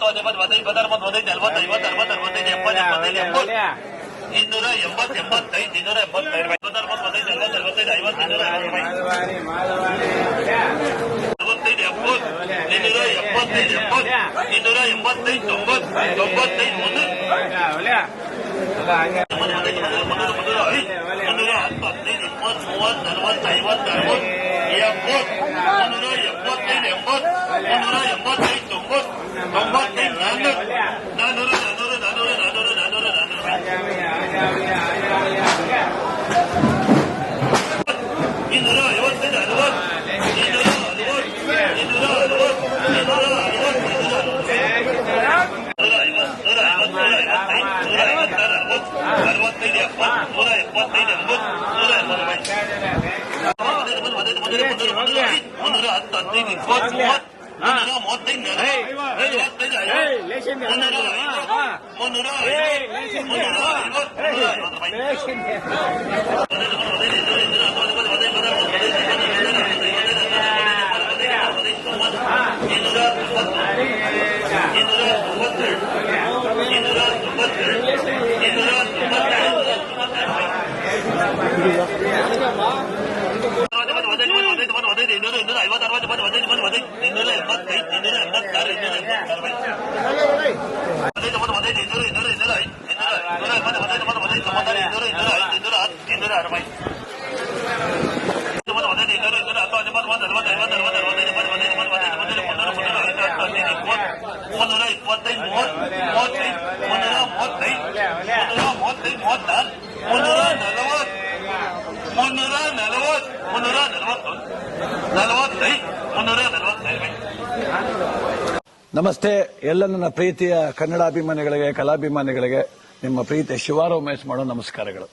તો જગત વધે બદર મત વધે ધર્મ ધર્મ ધર્મ ધર્મ વધે જેમ પણ એમ વધે એમ પણ ઇન્દુર હિંમત હિંમત થઈ ઇન્દુર હિંમત થઈ બદર મત વધે ધર્મ ધર્મ થઈ ધર્મ ઇન્દુર હિંમત થઈ એમ્પોત ઇન્દુર હિંમત થઈ એમ્પોત ઇન્દુર હિંમત થઈ ચોમ્બત ચોમ્બત થઈ મધુર મધુર મધુર મધુર મધુર હાથ પત્ની હિંમત સુવત ધર્મ ધર્મ ધર્મ ಹತ್ತು ಹದಿನೈದು ಇಪ್ಪತ್ತು ಮೂವತ್ತು ಮುನ್ನೂರ ಮೂವತ್ತೈದು ನಲವತ್ತೈದು ಐವತ್ತು ಮುನ್ನೂರ ಐವತ್ತು ಮುನ್ನೂರ ಐವತ್ತು ಮುನ್ನೂರ ಐವತ್ತು ಇನ್ನೂರ ಇನ್ನೂರ ಐವತ್ತು ಅರವತ್ತು ಬಂದು ಹದಿನೈದು ಬಂದು ಹದಿನೈದು ಇನ್ನೂರ ಎಂಬತ್ತೈದು ಇನ್ನೂರ ಎಂಬತ್ತಾರು ಇನ್ನೂರ ಎಂಬತ್ತಾರು ಹದಿನೈದು ಬಂದು ಹದಿನೈದು ಇನ್ನೂರ ಇನ್ನೂರ ಇನ್ನೂರ ಐದು ಇನ್ನೂರ ಇನ್ನೂರ ಎಂಬತ್ತು ಹದಿನೈದು ಬಂದು ಹದಿನೈದು ತೊಂಬತ್ತಾರು ಇನ್ನೂರ ಇನ್ನೂರ ಐದು ಇನ್ನೂರ ಹತ್ತು ಇನ್ನೂರ ಅರವೈ ಬಂದು ಹದಿನೈದು ಇನ್ನೂರ ಇನ್ನೂರ ಹತ್ತು ಹದಿನೈದು ಬಂದು ಅರವತ್ತು ಐವತ್ತು ಅರವತ್ತು ಅರವತ್ತೈದು ಬಂದು ಹದಿನೈದು ಬಂದು ಹದಿನೈದು ಬಂದು ಮುನ್ನೂರ ಮುನ್ನೂರ ಐದು ಹತ್ತು ಹದಿನೈದು ಇಪ್ಪತ್ತು ಮುನ್ನೂರ ಇಪ್ಪತ್ತೈದು ಮೂವತ್ತು ಮೂವತ್ತೈದು ಮುನ್ನೂರ ಮೂವತ್ತೈದು ಮುನ್ನೂರ ಮೂವತ್ತೈದು ಮೂವತ್ತಾರು ಮುನ್ನೂರ ನಮಸ್ತೆ, ಎಲ್ಲ ನನ್ನ ಪ್ರೀತಿಯ ಕನ್ನಡಾಭಿಮಾನಿಗಳಿಗೆ, ಕಲಾಭಿಮಾನಿಗಳಿಗೆ, ನಿಮ್ಮ ಪ್ರೀತಿಯ ಶಿವಾರ ಉಮೇಶ್ ಮಾಡೋ ನಮಸ್ಕಾರಗಳು.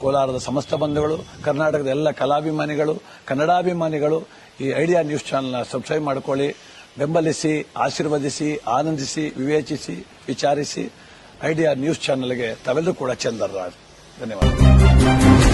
ಕೋಲಾರದ ಸಮಸ್ತ ಬಂಧುಗಳು, ಕರ್ನಾಟಕದ ಎಲ್ಲ ಕಲಾಭಿಮಾನಿಗಳು, ಕನ್ನಡಾಭಿಮಾನಿಗಳು, ಈ ಐಡಿಯಾ ನ್ಯೂಸ್ ಚಾನೆಲ್ನ ಸಬ್ಸ್ಕ್ರೈಬ್ ಮಾಡ್ಕೊಳ್ಳಿ. ಬೆಂಬಲಿಸಿ, ಆಶೀರ್ವದಿಸಿ, ಆನಂದಿಸಿ, ವಿವೇಚಿಸಿ, ವಿಚಾರಿಸಿ, ಐಡಿಯಾ ನ್ಯೂಸ್ ಚಾನೆಲ್ಗೆ ತಾವೆಲ್ಲರೂ ಕೂಡ ಚಂದರ್ರಾಜ್ ಧನ್ಯವಾದ ನೀವು